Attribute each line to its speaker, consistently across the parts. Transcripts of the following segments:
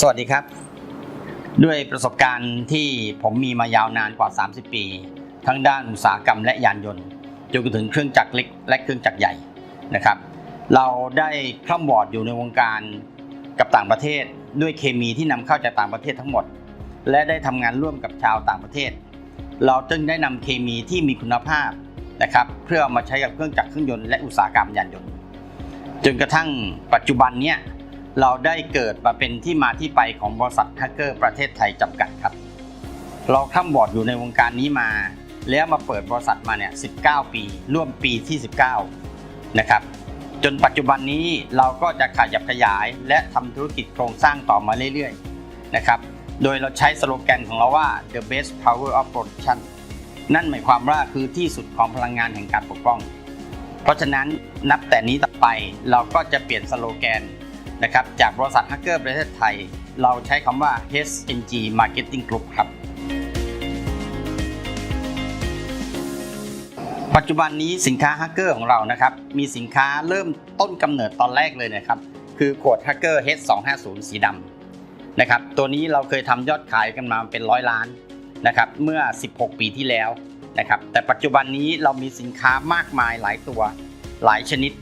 Speaker 1: สวัสดีครับ ด้วยประสบการณ์ที่ผมมีมายาวนานกว่า 30 ปี ทั้งด้านอุตสาหกรรมและยานยนต์จนถึงเครื่องจักรเล็กและเครื่องจักรใหญ่นะครับ เราได้คล่ำวอร์ดอยู่ในวงการกับต่างประเทศ ด้วยเคมีที่นำเข้าจากต่างประเทศทั้งหมด และได้ทำงานร่วมกับชาวต่างประเทศ เราจึงได้นำเคมีที่มีคุณภาพนะครับเพื่อมาใช้กับเครื่องจักรเครื่องยนต์และอุตสาหกรรมยานยนต์ จนกระทั่งปัจจุบันเนี้ย เราได้เกิดมาเป็นที่มาที่ไปของบริษัทฮักเกอร์ประเทศไทยจำกัดครับ เราข้ามบอร์ดอยู่ในวงการนี้มา แล้วมาเปิดบริษัทมาเนี่ย 19 ปี ร่วมปีที่ 19 นะครับ จนปัจจุบันนี้เราก็จะขยับขยายและทำธุรกิจโครงสร้างต่อมาเรื่อยๆ นะครับ โดยเราใช้สโลแกนของเราว่า the best power of production นั่นหมายความว่าคือที่สุดของพลังงานแห่งการปกป้อง เพราะฉะนั้นนับแต่นี้ต่อไปเราก็จะเปลี่ยนสโลแกน นะครับจากบริษัทฮักเกอร์ประเทศไทย เราใช้คำว่า HNG Marketing Group ครับ ปัจจุบันนี้สินค้าฮักเกอร์ของเรานะครับ มีสินค้าเริ่มต้นกำเนิดตอนแรกเลยนะครับ คือขวดฮักเกอร์ H250 สีดำนะครับ ตัวนี้เราเคยทำยอดขายกันมาเป็นร้อยล้านนะครับ เมื่อ 16 ปีที่แล้วนะครับ แต่ปัจจุบันนี้เรามีสินค้ามากมายหลายตัวหลายชนิด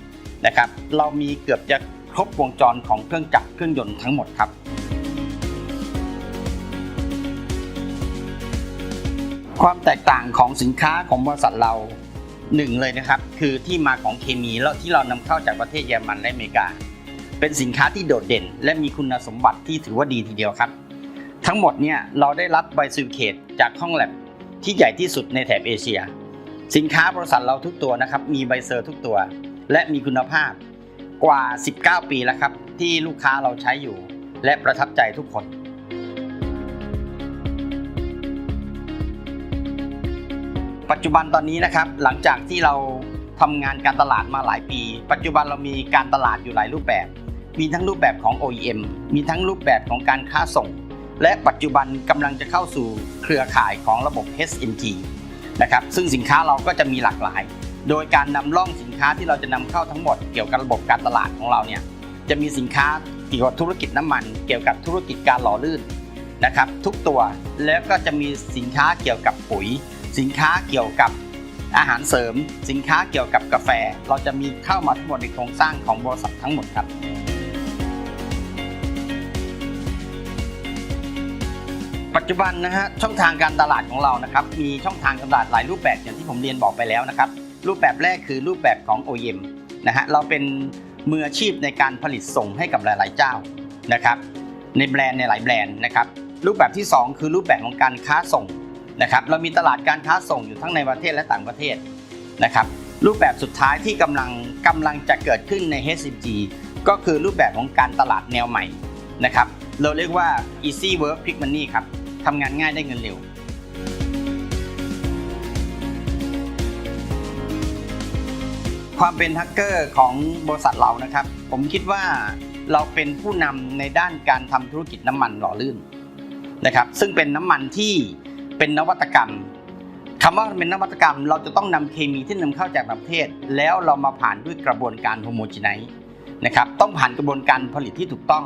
Speaker 1: นะครับ เรามีเกือบจะ ครบวงจรของเครื่องจักรเครื่องยนต์ทั้งหมดครับ ความแตกต่างของสินค้าของบริษัทเราหนึ่งเลยนะครับ คือที่มาของเคมีแล้วที่เรานำเข้าจากประเทศเยอรมันและอเมริกา เป็นสินค้าที่โดดเด่น และมีคุณสมบัติที่ถือว่าดีทีเดียวครับ ทั้งหมดเนี่ยเราได้รับใบซิลเคตจากห้องแลบที่ใหญ่ที่สุดในแถบเอเชีย สินค้าบริษัทเราทุกตัวนะครับ มีใบเซอร์ทุกตัว และมีคุณภาพ กว่า 19 ปีแล้วครับ ที่ลูกค้าเราใช้อยู่ และประทับใจทุกคนปัจจุบันตอนนี้นะครับหลังจากที่เราทำงานการตลาดมาหลายปี ปัจจุบันเรามีการตลาดอยู่หลายรูปแบบ มีทั้งรูปแบบของ OEM มีทั้งรูปแบบของการค้าส่ง และปัจจุบันกำลังจะเข้าสู่เครือข่ายของระบบ SMT นะครับซึ่งสินค้าเราก็จะมีหลากหลาย โดยการนำร่องสินค้าที่เราจะนำเข้าทั้งหมดเกี่ยวกับระบบการตลาดของเราเนี่ยจะมีสินค้าเกี่ยวกับธุรกิจน้ำมัน เกี่ยวกับธุรกิจการหล่อลื่นนะครับ ทุกตัวแล้วก็จะมีสินค้าเกี่ยวกับปุ๋ย สินค้าเกี่ยวกับอาหารเสริม สินค้าเกี่ยวกับกาแฟ เราจะมีเข้ามาทั้งหมดในโครงสร้างของบริษัททั้งหมดครับปัจจุบันนะฮะช่องทางการตลาดของเรานะครับมีช่องทางการตลาดหลายรูปแบบอย่างที่ผมเรียนบอกไปแล้วนะครับ รูปแบบแรกคือรูปแบบของ OEM นะฮะเราเป็นมืออาชีพในการผลิตส่งให้กับหลาย ๆ เจ้านะครับ ในแบรนด์ในหลายแบรนด์นะครับ รูปแบบที่ 2 คือรูปแบบของการค้าส่งนะครับ เรามีตลาดการค้าส่งอยู่ทั้งในประเทศและต่างประเทศนะครับ รูปแบบสุดท้ายที่กำลังกำลังจะเกิดขึ้นใน HCG ก็คือรูปแบบของการตลาดแนวใหม่นะครับ เราเรียกว่า easy work quick money ครับทำงานง่ายได้เงินเร็ว ความเป็นฮักเกอร์ของบริษัทเรานะครับ ผมคิดว่าเราเป็นผู้นำในด้านการทำธุรกิจน้ำมันหล่อลื่นนะครับ ซึ่งเป็นน้ำมันที่เป็นนวัตกรรมคำว่าเป็นนวัตกรรม เราจะต้องนำเคมีที่นำเข้าจากต่างประเทศ แล้วเรามาผ่านด้วยกระบวนการโฮโมจีไนซ์นะครับต้องผ่านกระบวนการผลิตที่ถูกต้อง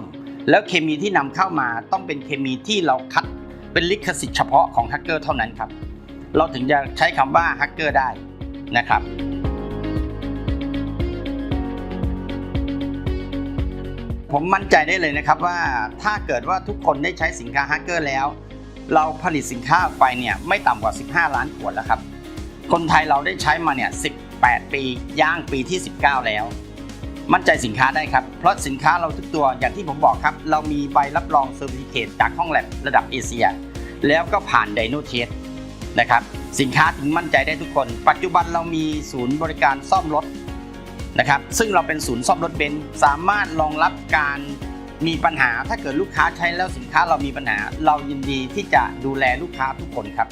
Speaker 1: แล้วเคมีที่นำเข้ามาต้องเป็นเคมีที่เราคัดเป็นลิขสิทธิ์เฉพาะของฮักเกอร์เท่านั้นครับ เราถึงจะใช้คำว่าฮักเกอร์ได้นะครับ ผมมั่นใจได้เลยนะครับว่าถ้าเกิดว่าทุกคนได้ใช้สินค้าฮักเกอร์แล้ว เราผลิตสินค้าออกไปเนี่ยไม่ต่ำกว่า 15 ล้านขวดแล้วครับ คนไทยเราได้ใช้มาเนี่ย 18 ปีย่างปีที่ 19 แล้ว มั่นใจสินค้าได้ครับ เพราะสินค้าเราทุกตัวอย่างที่ผมบอกครับ เรามีใบรับรองเซอร์ติฟิเคตจากห้องแลบระดับเอเชีย แล้วก็ผ่านไดโนเทสนะครับสินค้าถึงมั่นใจได้ทุกคน ปัจจุบันเรามีศูนย์บริการซ่อมรถ นะครับซึ่งเราเป็นศูนย์ซ่อมรถเบนซ์สามารถรองรับการมีปัญหาถ้าเกิดลูกค้าใช้แล้วสินค้าเรามีปัญหา เรายินดีที่จะดูแลลูกค้าทุกคนครับ